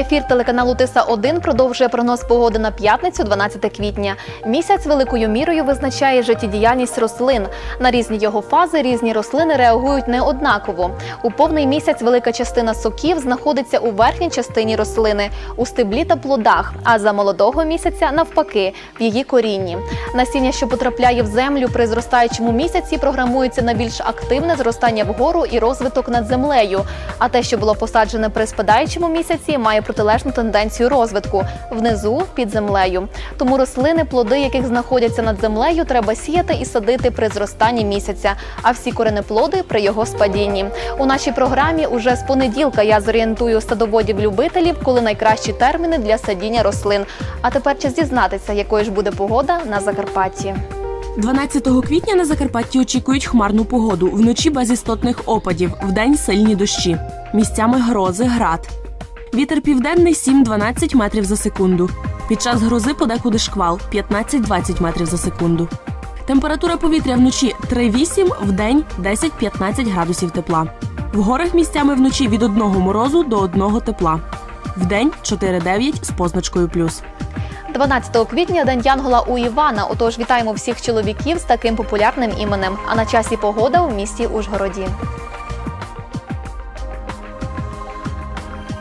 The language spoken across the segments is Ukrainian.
Ефір телеканалу Тиса 1 продовжує прогноз погоди на п'ятницю, 12 квітня. Місяць великою мірою визначає життєдіяльність рослин. На різні його фази різні рослини реагують не однаково. У повний місяць велика частина соків знаходиться у верхній частині рослини, у стеблі та плодах. А за молодого місяця навпаки, в її корінні. Насіння, що потрапляє в землю при зростаючому місяці, програмується на більш активне зростання вгору і розвиток над землею. А те, що було посаджене при спадаючому місяці, має протилежну тенденцію розвитку внизу під землею. Тому рослини, плоди яких знаходяться над землею, треба сіяти і садити при зростанні місяця, а всі коренеплоди при його спадінні. У нашій програмі уже з понеділка я зорієнтую садоводів-любителів, коли найкращі терміни для садіння рослин. А тепер час дізнатися, якою ж буде погода на Закарпатті. 12 квітня на Закарпатті очікують хмарну погоду. Вночі без істотних опадів, вдень сильні дощі. Місцями грози, град. Вітер південний 7-12 метрів за секунду. Під час грози подекуди шквал 15-20 метрів за секунду. Температура повітря вночі 3-8, вдень 10-15 градусів тепла. В горах місцями вночі від одного морозу до одного тепла. Вдень 4-9 з позначкою плюс. 12 квітня день Янгола у Івана. Отож, вітаємо всіх чоловіків з таким популярним іменем. А на часі погода у місті Ужгороді.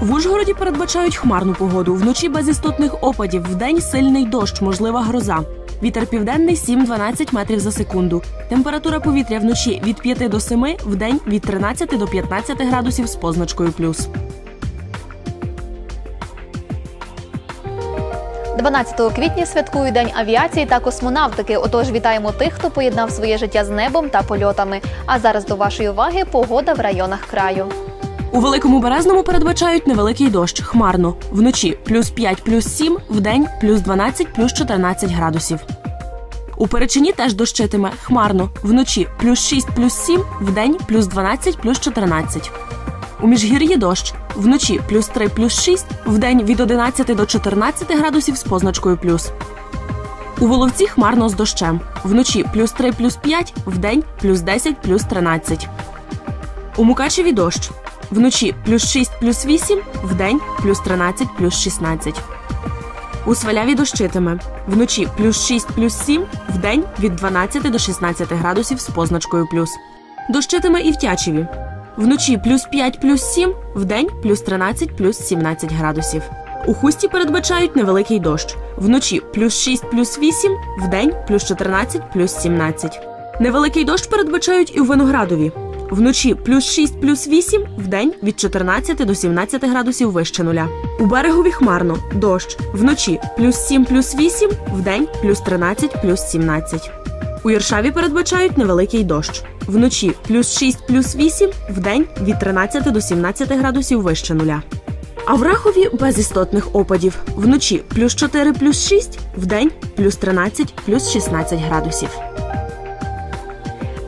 В Ужгороді передбачають хмарну погоду. Вночі без істотних опадів, вдень сильний дощ, можлива гроза. Вітер південний 7-12 метрів за секунду. Температура повітря вночі від 5 до 7, вдень від 13 до 15 градусів з позначкою плюс. 12 квітня святкують День авіації та космонавтики. Отож, вітаємо тих, хто поєднав своє життя з небом та польотами. А зараз до вашої уваги погода в районах краю. У великому березному передбачають невеликий дощ, хмарно. Вночі плюс 5, плюс 7, вдень плюс 12, плюс 14 градусів. У Перечині теж дощитиме хмарно. Вночі плюс 6, плюс 7, вдень плюс 12, плюс 14. У Міжгір'ї дощ. Вночі плюс 3, плюс 6, вдень від 11 до 14 градусів з позначкою плюс. У Воловці хмарно з дощем. Вночі плюс 3, плюс 5, вдень плюс 10, плюс 13. У Мукачеві дощ. Вночі плюс 6, плюс 8, вдень плюс 13, плюс 16. У Сваляві дощитиме. Вночі плюс 6, плюс 7, вдень від 12 до 16 градусів з позначкою плюс. Дощитиме і в Тячеві. Вночі плюс 5, плюс 7, вдень плюс 13, плюс 17 градусів. У хусті передбачають невеликий дощ. Вночі плюс 6, плюс 8, вдень плюс 14, плюс 17. Невеликий дощ передбачають і у Виноградові. Вночі плюс 6, плюс 8, вдень від 14 до 17 градусів вище нуля. У берегові хмарно, дощ. Вночі плюс 7, плюс 8, вдень плюс 13, плюс 17. У Єршаві передбачають невеликий дощ. Вночі плюс 6, плюс 8, вдень від 13 до 17 градусів вище нуля. А в Рахові без істотних опадів. Вночі плюс 4, плюс 6, вдень плюс 13, плюс 16 градусів.